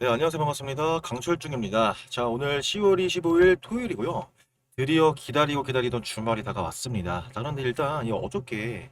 네, 안녕하세요. 반갑습니다. 강철중입니다. 자, 오늘 10월 25일 토요일이고요. 드디어 기다리고 기다리던 주말이 다가왔습니다. 자, 그런데 일단 이 어저께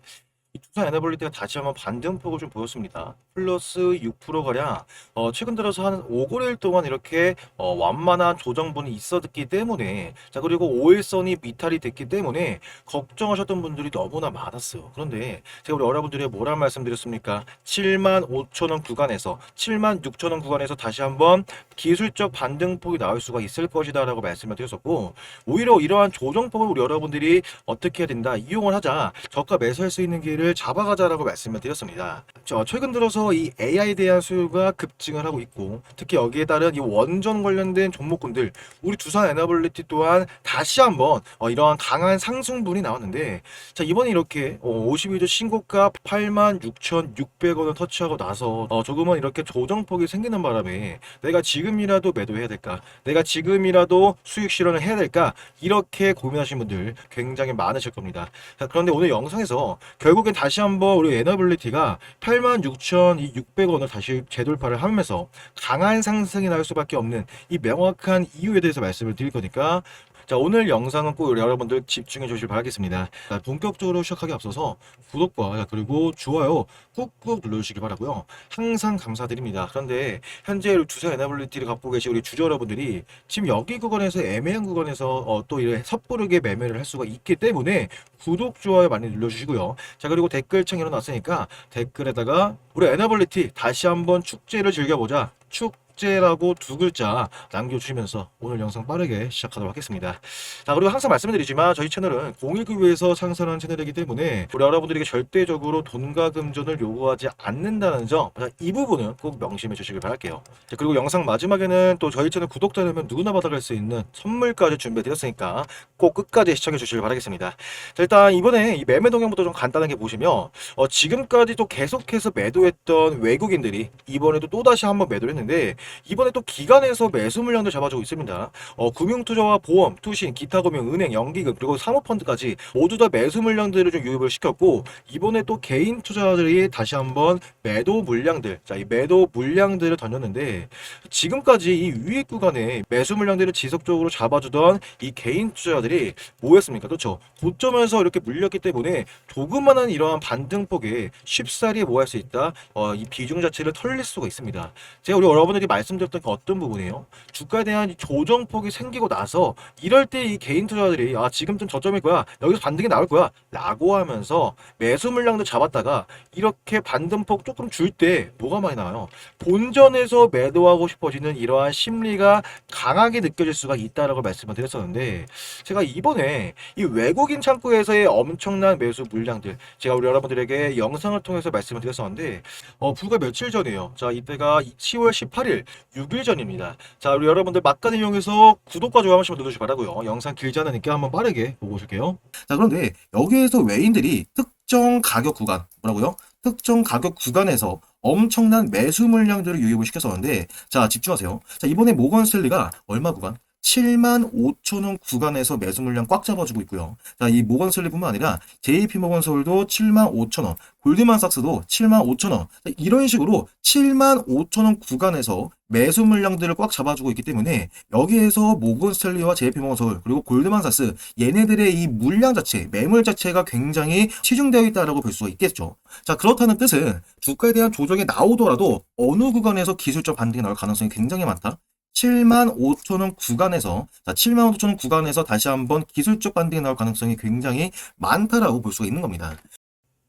이 두산 에너블리티가 다시 한번 반등폭을 좀 보였습니다. 플러스 6%가량 어, 최근 들어서 한 5, 6일 동안 이렇게 어, 완만한 조정분이 있었기 때문에 자 그리고 5일선이 미탈이 됐기 때문에 걱정하셨던 분들이 너무나 많았어요. 그런데 제가 우리 여러분들이 뭐라 말씀드렸습니까? 7만 5천 원 구간에서 7만 6천 원 구간에서 다시 한번 기술적 반등폭이 나올 수가 있을 것이다 라고 말씀을 드렸었고 오히려 이러한 조정폭을 우리 여러분들이 어떻게 해야 된다 이용을 하자 저가 매수할 수 있는 길을 잡아가자라고 말씀을 드렸습니다. 저 최근 들어서 이 AI에 대한 수요가 급증을 하고 있고 특히 여기에 따른 이 원전 관련된 종목군들 우리 두산 에너블리티 또한 다시 한번 어, 이러한 강한 상승분이 나왔는데 자 이번에 이렇게 어, 52주 신고가 86,600원을 터치하고 나서 어, 조금은 이렇게 조정폭이 생기는 바람에 내가 지금이라도 매도해야 될까 내가 지금이라도 수익 실현을 해야 될까 이렇게 고민하신 분들 굉장히 많으실 겁니다 자, 그런데 오늘 영상에서 결국엔 다시 한번 우리 에너블리티가 86,600원을 다시 재돌파를 하면서 강한 상승이 나올 수밖에 없는 이 명확한 이유에 대해서 말씀을 드릴 거니까 자 오늘 영상은 꼭 여러분들 집중해 주시길 바라겠습니다. 자, 본격적으로 시작하기 앞서서 구독과 그리고 좋아요 꾹꾹 눌러주시기 바라고요. 항상 감사드립니다. 그런데 현재 주사 에너블리티를 갖고 계신 우리 주주 여러분들이 지금 여기 구간에서 애매한 구간에서 어, 또 이렇게 섣부르게 매매를 할 수가 있기 때문에 구독 좋아요 많이 눌러주시고요. 자 그리고 댓글창 일어났으니까 댓글에다가 우리 에너블리티 다시 한번 축제를 즐겨보자. 축 축제라고 두 글자 남겨주시면서 오늘 영상 빠르게 시작하도록 하겠습니다. 자, 그리고 항상 말씀드리지만 저희 채널은 019에서 상선한 채널이기 때문에 우리 여러분들에게 절대적으로 돈과 금전을 요구하지 않는다는 점, 자, 이 부분은 꼭 명심해 주시길 바랄게요. 자, 그리고 영상 마지막에는 또 저희 채널 구독자라면 누구나 받아갈 수 있는 선물까지 준비해 드렸으니까 꼭 끝까지 시청해 주시길 바라겠습니다. 자, 일단 이번에 이 매매 동향부터 좀 간단하게 보시면 어, 지금까지 또 계속해서 매도했던 외국인들이 이번에도 또다시 한번 매도를 했는데 이번에 또 기관에서 매수 물량들 잡아주고 있습니다. 어, 금융투자와 보험, 투신, 기타 금융, 은행, 연기금 그리고 사모펀드까지 모두 다 매수 물량들을 좀 유입을 시켰고 이번에 또 개인 투자자들이 다시 한번 매도 물량들, 자 이 매도 물량들을 던졌는데 지금까지 이 유입 구간에 매수 물량들을 지속적으로 잡아주던 이 개인 투자자들이 뭐였습니까? 그렇죠. 고점에서 이렇게 물렸기 때문에 조그마한 이러한 반등폭에 쉽사리 뭐할 수 있다. 어, 이 비중 자체를 털릴 수가 있습니다. 제가 우리 여러분들이 말씀드렸던 게 어떤 부분이에요? 주가에 대한 이 조정폭이 생기고 나서 이럴 때 이 개인 투자자들이 아 지금쯤 저점일 거야 여기서 반등이 나올 거야 라고 하면서 매수 물량도 잡았다가 이렇게 반등폭 조금 줄 때 뭐가 많이 나와요? 본전에서 매도하고 싶어지는 이러한 심리가 강하게 느껴질 수가 있다라고 말씀을 드렸었는데 제가 이번에 이 외국인 창구에서의 엄청난 매수 물량들 제가 우리 여러분들에게 영상을 통해서 말씀을 드렸었는데 어 불과 며칠 전이에요. 자 이때가 10월 18일 6일 전입니다. 자 우리 여러분들 막간을 이용해서 구독과 좋아요 한 번씩 눌러주시기 바라고요. 영상 길지 않으니까 한번 빠르게 보고 오실게요. 자 그런데 여기에서 외인들이 특정 가격 구간 뭐라고요? 특정 가격 구간에서 엄청난 매수 물량들을 유입을 시켰었는데 자 집중하세요. 자 이번에 모건 스탠리가 얼마 구간? 7만 5천 원 구간에서 매수 물량 꽉 잡아주고 있고요. 자, 이 모건 스탠리뿐만 아니라 JP 모건 서울도 7만 5천 원, 골드만삭스도 7만 5천 원. 자, 이런 식으로 7만 5천 원 구간에서 매수 물량들을 꽉 잡아주고 있기 때문에 여기에서 모건 스탠리와 JP 모건 서울 그리고 골드만삭스 얘네들의 이 물량 자체, 매물 자체가 굉장히 치중되어 있다라고 볼 수가 있겠죠. 자, 그렇다는 뜻은 주가에 대한 조정이 나오더라도 어느 구간에서 기술적 반등이 나올 가능성이 굉장히 많다. 7만 5천 원 구간에서 자 7만 5천 원 구간에서 다시 한번 기술적 반등이 나올 가능성이 굉장히 많다라고 볼 수가 있는 겁니다.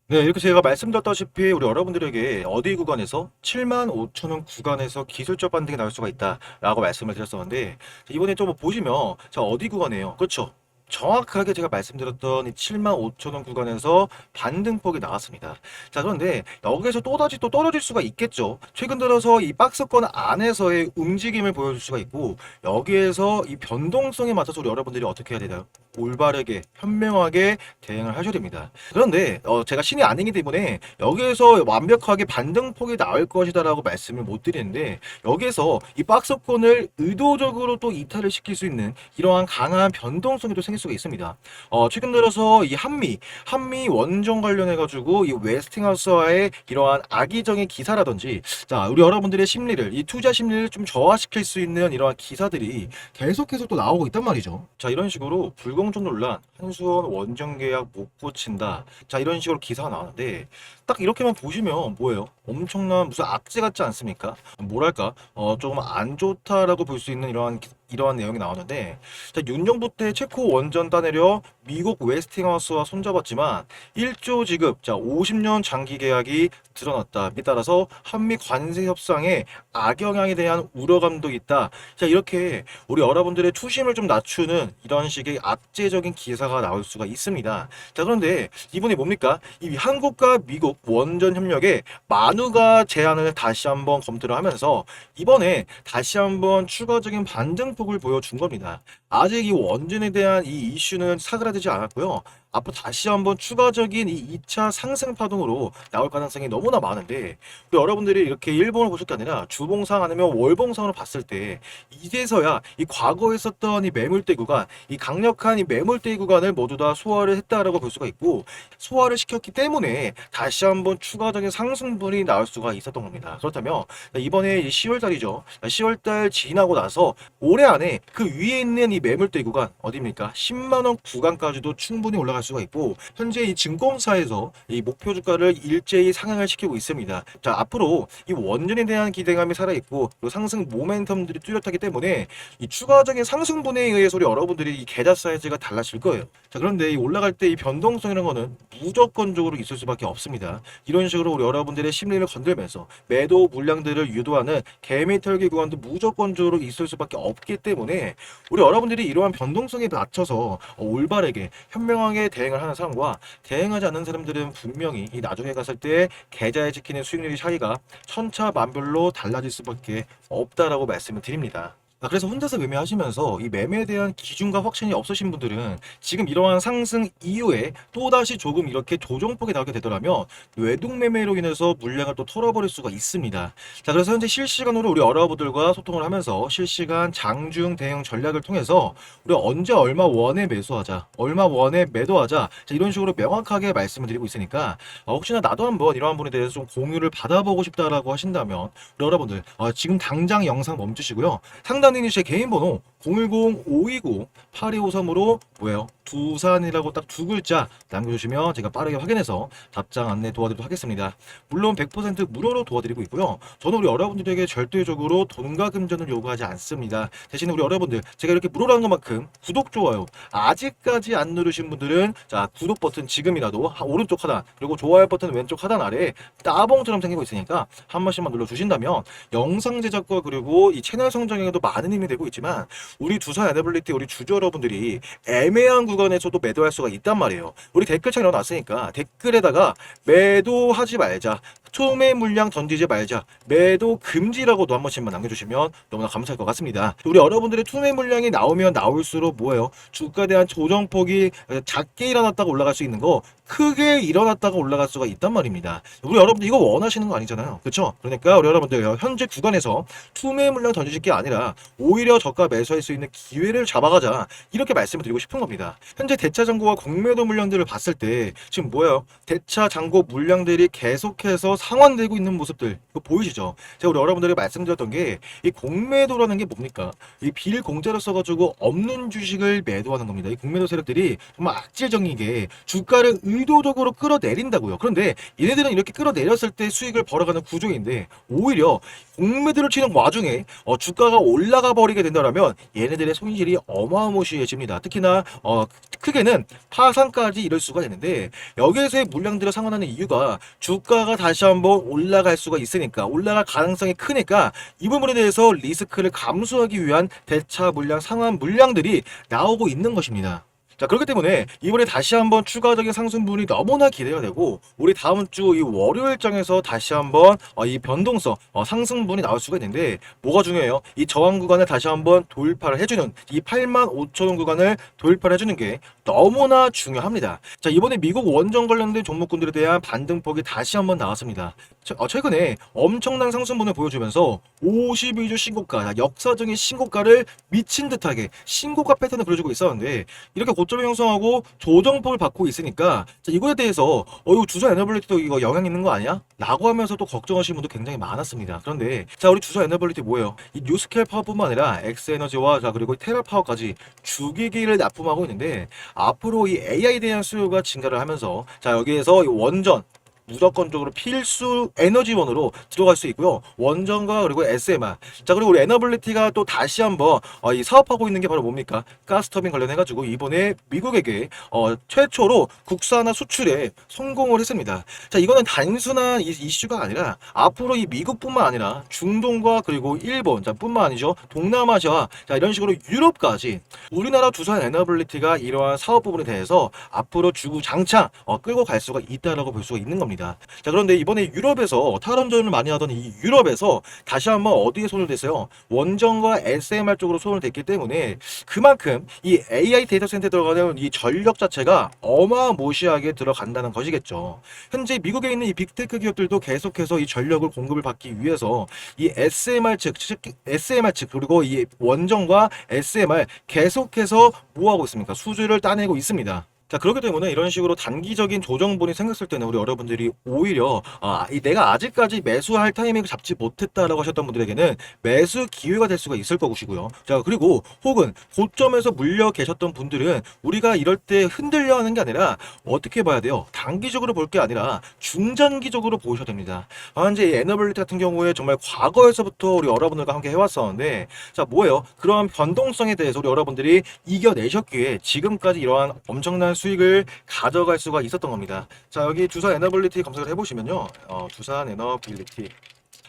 네, 이렇게 제가 말씀드렸다시피 우리 여러분들에게 어디 구간에서 7만 5천 원 구간에서 기술적 반등이 나올 수가 있다라고 말씀을 드렸었는데 자, 이번에 좀 보시면 자 어디 구간이에요? 그렇죠? 정확하게 제가 말씀드렸던 이 7만 5천 원 구간에서 반등폭이 나왔습니다. 자, 그런데 여기에서 또다시 또 떨어질 수가 있겠죠. 최근 들어서 이 박스권 안에서의 움직임을 보여줄 수가 있고 여기에서 이 변동성에 맞춰서 우리 여러분들이 어떻게 해야 되나요? 올바르게 현명하게 대응을 하셔야 됩니다. 그런데 어, 제가 신이 아니기 때문에 여기에서 완벽하게 반등폭이 나올 것이다라고 말씀을 못 드리는데 여기에서 이 박스권을 의도적으로 또 이탈을 시킬 수 있는 이러한 강한 변동성이 또 생길 수가 있습니다. 어, 최근 들어서 이 한미 한미 원정 관련해 가지고 이 웨스팅하우스와의 이러한 악의적인 기사라든지 자 우리 여러분들의 심리를 이 투자 심리를 좀 저하시킬 수 있는 이러한 기사들이 계속해서 또 나오고 있단 말이죠. 자 이런 식으로 불공정 논란 한수원 원정 계약 못 고친다. 자 이런 식으로 기사가 나왔는데 딱 이렇게만 보시면 뭐예요? 엄청난 무슨 악재 같지 않습니까? 뭐랄까 어 조금 안 좋다라고 볼 수 있는 이러한 기- 이러한 내용이 나오는데 자 윤정부 때 체코 원전 따내려 미국 웨스팅하우스와 손잡았지만 1조 지급 자 50년 장기 계약이 드러났다. 에 따라서 한미 관세 협상에 악영향에 대한 우려감도 있다. 자 이렇게 우리 여러분들의 투심을 좀 낮추는 이런 식의 악재적인 기사가 나올 수가 있습니다. 자 그런데 이번에 뭡니까? 이 한국과 미국 원전 협력에 만우가 제안을 다시 한번 검토를 하면서 이번에 다시 한번 추가적인 반등폭을 보여준 겁니다. 아직 이 원전에 대한 이 이슈는 사그라들지 않았고요. 앞으로 다시 한번 추가적인 이 2차 상승 파동으로 나올 가능성이 너무나 많은데 여러분들이 이렇게 일본을 보실 게 아니라 주봉상 아니면 월봉상으로 봤을 때 이제서야 이 과거에 있었던 이 매물대 구간, 이 강력한 이 매물대 구간을 모두 다 소화를 했다라고 볼 수가 있고 소화를 시켰기 때문에 다시 한번 추가적인 상승분이 나올 수가 있었던 겁니다. 그렇다면 이번에 10월 달이죠. 10월 달 지나고 나서 올해 안에 그 위에 있는 이 매물대 구간 어디입니까? 10만 원 구간까지도 충분히 올라갈 수가 있고 현재 이 증권사에서 이 목표 주가를 일제히 상향을 시키고 있습니다. 자 앞으로 이 원전에 대한 기대감이 살아 있고 또 상승 모멘텀들이 뚜렷하기 때문에 이 추가적인 상승분에 의해서 우리 여러분들이 이 계좌 사이즈가 달라질 거예요. 자 그런데 이 올라갈 때 이 변동성이라는 거는 무조건적으로 있을 수밖에 없습니다. 이런 식으로 우리 여러분들의 심리를 건들면서 매도 물량들을 유도하는 개미 털기 구간도 무조건적으로 있을 수밖에 없기 때문에 우리 여러분들이 이러한 변동성에 맞춰서 어, 올바르게 현명하게 대응을 하는 사람과 대응하지 않는 사람들은 분명히 이 나중에 갔을 때 계좌에 지키는 수익률이 차이가 천차만별로 달라질 수밖에 없다라고 말씀을 드립니다. 아, 그래서 혼자서 매매하시면서 이 매매에 대한 기준과 확신이 없으신 분들은 지금 이러한 상승 이후에 또다시 조금 이렇게 조정폭이 나오게 되더라면 외동 매매로 인해서 물량을 또 털어버릴 수가 있습니다. 자, 그래서 현재 실시간으로 우리 여러분들과 소통을 하면서 실시간 장중 대응 전략을 통해서 우리 언제 얼마 원에 매수하자, 얼마 원에 매도하자, 자, 이런 식으로 명확하게 말씀을 드리고 있으니까 어, 혹시나 나도 한번 이러한 부분에 대해서 좀 공유를 받아보고 싶다라고 하신다면 우리 여러분들 어, 지금 당장 영상 멈추시고요. 상담 인이 제 개인 번호 010-529-8253으로 뭐예요? 두산이라고 딱 두 글자 남겨주시면 제가 빠르게 확인해서 답장 안내 도와드리도록 하겠습니다. 물론 100% 무료로 도와드리고 있고요. 저는 우리 여러분들에게 절대적으로 돈과 금전을 요구하지 않습니다. 대신 우리 여러분들 제가 이렇게 무료로 한 것만큼 구독, 좋아요 아직까지 안 누르신 분들은 자 구독 버튼 지금이라도 하- 오른쪽 하단 그리고 좋아요 버튼 왼쪽 하단 아래에 따봉처럼 생기고 있으니까 한 번씩만 눌러주신다면 영상 제작과 그리고 이 채널 성장에도 많은 힘이 되고 있지만 우리 두산 에너빌리티 우리 주주 여러분들이 애매한 구간에서도 매도할 수가 있단 말이에요. 우리 댓글창에 넣어놨으니까 댓글에다가 매도하지 말자. 소매 물량 던지지 말자. 매도 금지라고도 한 번씩만 남겨주시면 너무나 감사할 것 같습니다. 우리 여러분들의 투매 물량이 나오면 나올수록 뭐예요? 주가에 대한 조정폭이 작게 일어났다가 올라갈 수 있는 거 크게 일어났다가 올라갈 수가 있단 말입니다. 우리 여러분들 이거 원하시는 거 아니잖아요. 그렇죠? 그러니까 우리 여러분들 현재 구간에서 투매 물량 던지실 게 아니라 오히려 저가 매수할 수 있는 기회를 잡아가자 이렇게 말씀을 드리고 싶은 겁니다. 현재 대차 잔고와 공매도 물량들을 봤을 때 지금 뭐예요? 대차 잔고 물량들이 계속해서 상환되고 있는 모습들 이거 보이시죠? 제가 우리 여러분들에게 말씀드렸던 게 이 공매도라는 게 뭡니까? 이 빌공짜로 써가지고 없는 주식을 매도하는 겁니다. 이 공매도 세력들이 정말 악질적이게 주가를 의도적으로 끌어내린다고요. 그런데 얘네들은 이렇게 끌어내렸을 때 수익을 벌어가는 구조인데 오히려 공매도를 치는 와중에 어, 주가가 올라가 버리게 된다면 얘네들의 손실이 어마무시해집니다. 특히나 어, 크게는 파산까지 이럴 수가 되는데 여기에서의 물량들을 상환하는 이유가 주가가 다시 한번 올라갈 수가 있으니까 올라갈 가능성이 크니까 이 부분에 대해서 리스크를 감수하기 위한 대차 물량 상환 물량들이 나오고 있는 것입니다. 자, 그렇기 때문에 이번에 다시 한번 추가적인 상승분이 너무나 기대가 되고 우리 다음 주 이 월요일장에서 다시 한번 어, 이 변동성 어, 상승분이 나올 수가 있는데 뭐가 중요해요? 이 저항 구간을 다시 한번 돌파를 해주는 이 8만 5천 원 구간을 돌파를 해주는 게 너무나 중요합니다. 자, 이번에 미국 원전 관련된 종목군들에 대한 반등폭이 다시 한번 나왔습니다. 최- 어, 최근에 엄청난 상승분을 보여주면서 52주 신고가, 자, 역사적인 신고가를 미친 듯하게 신고가 패턴을 보여주고 있었는데 이렇게 고점을 형성하고 조정폭을 받고 있으니까 자, 이거에 대해서 어 이거 주사 에너블리티도 이거 영향 있는 거 아니야? 라고 하면서 또 걱정하시는 분도 굉장히 많았습니다. 그런데 자 우리 주사 에너블리티 뭐예요? 이 뉴스케일 파워뿐만 아니라 엑스에너지와 자 그리고 테라 파워까지 주기기를 납품하고 있는데 앞으로 이 AI에 대한 수요가 증가를 하면서 자 여기에서 이 원전 무조건적으로 필수 에너지원으로 들어갈 수 있고요. 원전과 그리고 SMR. 자, 그리고 우리 에너블리티가 또 다시 한번 어, 이 사업하고 있는 게 바로 뭡니까? 가스터빈 관련해가지고 이번에 미국에게 어, 최초로 국산화 수출에 성공을 했습니다. 자, 이거는 단순한 이, 이슈가 아니라 앞으로 이 미국뿐만 아니라 중동과 그리고 일본, 자, 뿐만 아니죠. 동남아시아, 자, 이런 식으로 유럽까지 우리나라 두산 에너블리티가 이러한 사업 부분에 대해서 앞으로 주구장창 어, 끌고 갈 수가 있다라고 볼 수가 있는 겁니다. 자 그런데 이번에 유럽에서 탈원전을 많이 하던 이 유럽에서 다시 한번 어디에 손을 댔어요? 원전과 SMR 쪽으로 손을 댔기 때문에 그만큼 이 AI 데이터 센터에 들어가는 이 전력 자체가 어마무시하게 들어간다는 것이겠죠. 현재 미국에 있는 이 빅테크 기업들도 계속해서 이 전력을 공급을 받기 위해서 이 SMR 측, 즉 SMR 측 그리고 이 원전과 SMR 계속해서 뭐 하고 있습니까? 수주를 따내고 있습니다. 자 그렇기 때문에 이런 식으로 단기적인 조정분이 생겼을 때는 우리 여러분들이 오히려 아, 이 내가 아직까지 매수할 타이밍을 잡지 못했다라고 하셨던 분들에게는 매수 기회가 될 수가 있을 것이고요. 자 그리고 혹은 고점에서 물려 계셨던 분들은 우리가 이럴 때 흔들려 하는 게 아니라 어떻게 봐야 돼요? 단기적으로 볼 게 아니라 중장기적으로 보셔야 됩니다. 아, 현재 이 에너블리티 같은 경우에 정말 과거에서부터 우리 여러분들과 함께 해왔었는데 자 뭐예요? 그러한 변동성에 대해서 우리 여러분들이 이겨내셨기에 지금까지 이러한 엄청난 수익을 가져갈 수가 있었던 겁니다. 자 여기 두산 에너빌리티 검색을 해보시면요. 어, 두산 에너빌리티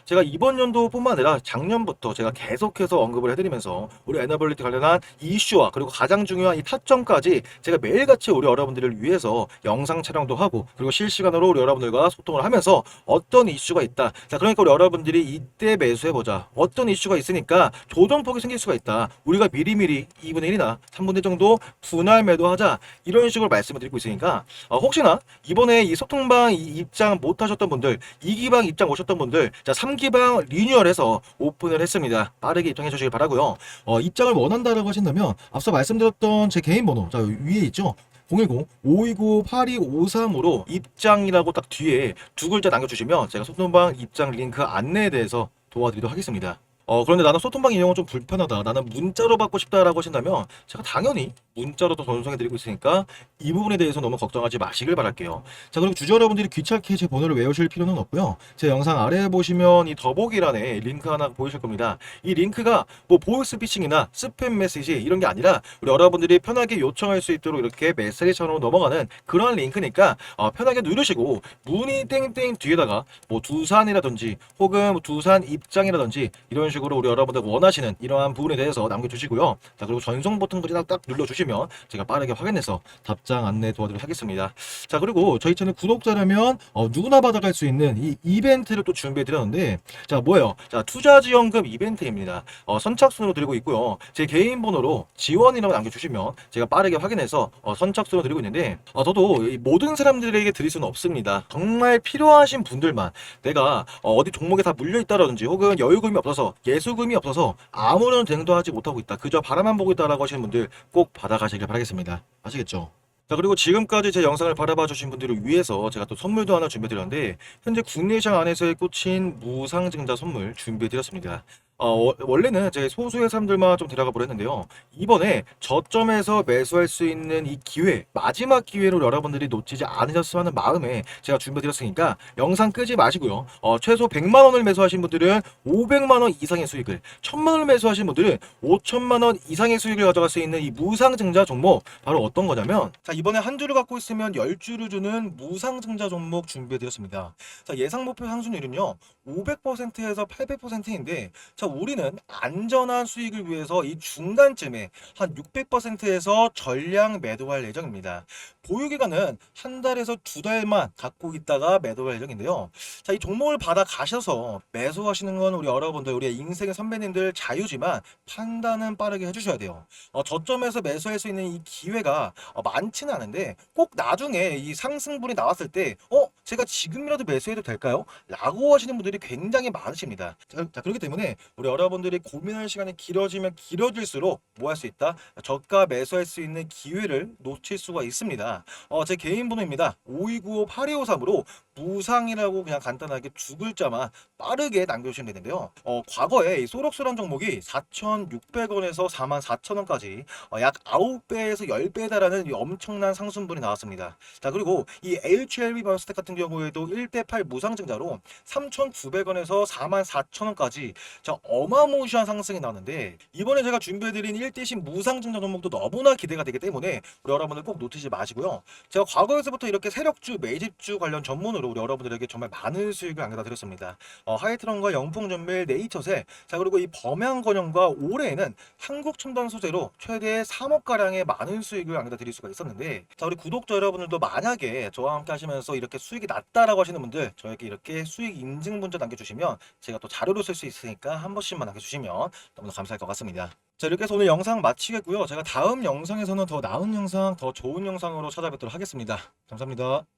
제가 이번 연도뿐만 아니라 작년부터 제가 계속해서 언급을 해드리면서 우리 에너빌리티 관련한 이슈와 그리고 가장 중요한 이 타점까지 제가 매일같이 우리 여러분들을 위해서 영상 촬영도 하고 그리고 실시간으로 우리 여러분들과 소통을 하면서 어떤 이슈가 있다. 자 그러니까 우리 여러분들이 이때 매수해보자. 어떤 이슈가 있으니까 조정폭이 생길 수가 있다. 우리가 미리미리 2분의 1이나 3분의 1 정도 분할 매도하자. 이런 식으로 말씀을 드리고 있으니까 어, 혹시나 이번에 이 소통방 이- 입장 못 하셨던 분들 2기방 입장 오셨던 분들 자 3 기방 리뉴얼해서 오픈을 했습니다. 빠르게 입장해 주시길 바라고요. 어, 입장을 원한다라고 하신다면 앞서 말씀드렸던 제 개인 번호 자 위에 있죠. 010-529-8253으로 입장이라고 딱 뒤에 두 글자 남겨주시면 제가 소통방 입장 링크 안내에 대해서 도와드리도록 하겠습니다. 어, 그런데 나는 소통방 이용은 좀 불편하다. 나는 문자로 받고 싶다라고 하신다면 제가 당연히 문자로도 전송해 드리고 있으니까 이 부분에 대해서 너무 걱정하지 마시길 바랄게요. 자, 그리고 주저 여러분들이 귀찮게 제 번호를 외우실 필요는 없고요. 제 영상 아래에 보시면 이 더보기란에 링크 하나 보이실 겁니다. 이 링크가 뭐 보이스 피싱이나 스팸 메시지 이런 게 아니라 우리 여러분들이 편하게 요청할 수 있도록 이렇게 메시지처럼 넘어가는 그런 링크니까 어, 편하게 누르시고 문의 땡땡 뒤에다가 뭐 두산이라든지 혹은 뭐 두산 입장이라든지 이런 식으로 우리 여러분들 원하시는 이러한 부분에 대해서 남겨주시고요. 자 그리고 전송 버튼까지 딱, 딱 눌러주시면 제가 빠르게 확인해서 답장 안내 도와드리도록 하겠습니다. 자 그리고 저희 채널 구독자라면 어, 누구나 받아갈 수 있는 이 이벤트를 또 준비해 드렸는데 자 뭐예요? 자 투자지원금 이벤트입니다. 어, 선착순으로 드리고 있고요. 제 개인 번호로 지원이라고 남겨주시면 제가 빠르게 확인해서 어, 선착순으로 드리고 있는데 어, 저도 이 모든 사람들에게 드릴 수는 없습니다. 정말 필요하신 분들만 내가 어, 어디 종목에 다 물려 있다라든지 혹은 여유금이 없어서 예수금이 없어서 아무런 대응도 하지 못하고 있다. 그저 바라만 보고 있다라고 하시는 분들 꼭 받아가시길 바라겠습니다. 아시겠죠? 자 그리고 지금까지 제 영상을 바라봐 주신 분들을 위해서 제가 또 선물도 하나 준비해 드렸는데 현재 국내 시장 안에서의 꽂힌 무상증자 선물 준비해 드렸습니다. 어, 워- 원래는 제 소수의 사람들만 좀 데려가 보려 했는데요. 이번에 저점에서 매수할 수 있는 이 기회, 마지막 기회로 여러분들이 놓치지 않으셨으면 하는 마음에 제가 준비해 드렸으니까 영상 끄지 마시고요. 어, 최소 100만 원을 매수하신 분들은 500만 원 이상의 수익을, 1000만 원을 매수하신 분들은 5천만 원 이상의 수익을 가져갈 수 있는 이 무상증자 종목 바로 어떤 거냐면 자, 이번에 한 주를 갖고 있으면 10주를 주는 무상증자 종목 준비해 드렸습니다. 자, 예상 목표 상승률은요. 500%에서 800%인데 자, 우리는 안전한 수익을 위해서 이 중간쯤에 한 600%에서 전량 매도할 예정입니다. 보유 기간은 한 달에서 두 달만 갖고 있다가 매도할 예정인데요. 자, 이 종목을 받아 가셔서 매수하시는 건 우리 여러분들, 우리 인생의 선배님들 자유지만 판단은 빠르게 해주셔야 돼요. 어, 저점에서 매수할 수 있는 이 기회가 어, 많지는 않은데 꼭 나중에 이 상승분이 나왔을 때, 어, 제가 지금이라도 매수해도 될까요? 라고 하시는 분들이 굉장히 많으십니다. 자, 자, 그렇기 때문에 우리 여러분들이 고민할 시간이 길어지면 길어질수록 뭐 할 수 있다? 저가 매수할 수 있는 기회를 놓칠 수가 있습니다. 어, 제 개인 번호입니다. 5295-8253으로 무상이라고 그냥 간단하게 두 글자만 빠르게 남겨주시면 되는데요. 어, 과거에 이 소록소란 종목이 4,600원에서 44,000원까지 어, 약 9배에서 10배에 달하는 이 엄청난 상승분이 나왔습니다. 자, 그리고 이 HLB 바이오스텍 같은 경우에도 1대8 무상증자로 3,900원에서 44,000원까지 자, 어마무시한 상승이 나왔는데 이번에 제가 준비해드린 1대신 무상증자 종목도 너무나 기대가 되기 때문에 우리 여러분들 꼭 놓치지 마시고요. 제가 과거에서부터 이렇게 세력주, 매집주 관련 전문으로 우리 여러분들에게 정말 많은 수익을 안겨다 드렸습니다. 어, 하이트론과 영풍전밀, 네이처세, 자 그리고 이 범양건영과 올해에는 한국첨단 소재로 최대 3억 가량의 많은 수익을 안겨다 드릴 수가 있었는데, 자 우리 구독자 여러분들도 만약에 저와 함께 하시면서 이렇게 수익이 낮다라고 하시는 분들 저에게 이렇게 수익 인증 문자 남겨주시면 제가 또 자료로 쓸 수 있으니까 한 번씩만 남겨주시면 너무나 감사할 것 같습니다. 자 이렇게 해서 오늘 영상 마치겠고요. 제가 다음 영상에서는 더 나은 영상, 더 좋은 영상으로 찾아뵙도록 하겠습니다. 감사합니다.